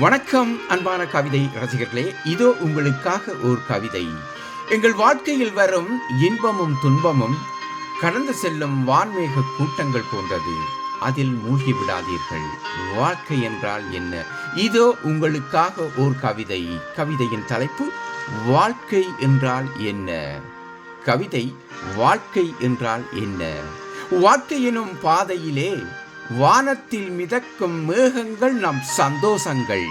வணக்கம் அன்பான கவிதை ரசிகர்களே. இதோ உங்களுக்காக ஒரு கவிதை. எங்கள் வாழ்க்கையில் வரும் இன்பமும் துன்பமும் கடந்து செல்லும் வான்மேக கூட்டங்கள் போன்றது. அதில் மூழ்கி விடாதீர்கள். வாழ்க்கை என்றால் என்ன? இதோ உங்களுக்காக ஒரு கவிதை. கவிதையின் தலைப்பு வாழ்க்கை என்றால் என்ன? கவிதை வாழ்க்கை என்றால் என்ன? வாழ்க்கை எனும் பாதையிலே வானத்தில் மிதக்கும் மேகங்கள் நம் சந்தோஷங்கள்.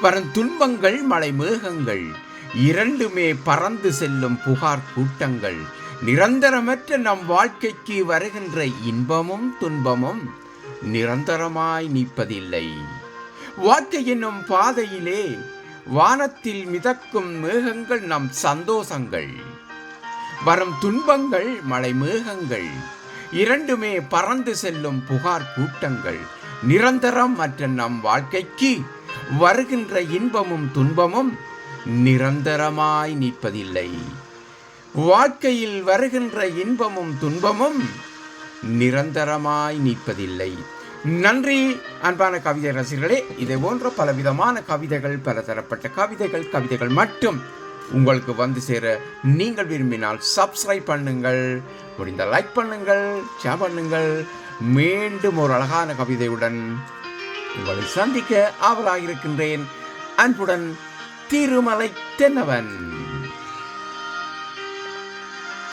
வரும் துன்பங்கள் மலை மேகங்கள். இரண்டுமே பறந்து செல்லும் புகார் கூட்டங்கள். நிரந்தரமற்ற நம் வாழ்க்கைக்கு வருகின்ற இன்பமும் துன்பமும் நிரந்தரமாய் நிற்பதில்லை. வாழ்க்கை என்னும் பாதையிலே வானத்தில் மிதக்கும் மேகங்கள் நம் சந்தோஷங்கள். வரும் துன்பங்கள் மலை மேகங்கள். இரண்டுமே பறந்து செல்லும் புகார் கூட்டங்கள். நிரந்தரம் மற்ற நம் வாழ்க்கைக்கு வருகின்ற இன்பமும் துன்பமும் நிரந்தரமாய் நிற்பதில்லை. வாழ்க்கையில் வருகின்ற இன்பமும் துன்பமும் நிரந்தரமாய் நிற்பதில்லை. நன்றி அன்பான கவிதை ரசிகர்களே. இதே போன்ற பலவிதமான கவிதைகள் பலதரப்பட்ட கவிதைகள் கவிதைகள் மட்டும் உங்களுக்கு வந்து சேர நீங்கள் விரும்பினால் சப்ஸ்கிரைப் பண்ணுங்கள் முடிந்த லைக் பண்ணுங்கள் ஷேர் பண்ணுங்கள். மீண்டும் ஒரு அழகான கவிதையுடன் உங்களை சந்திக்க ஆவலாக இருக்கின்றேன் அன்புடன் திருமலை தென்னவன்.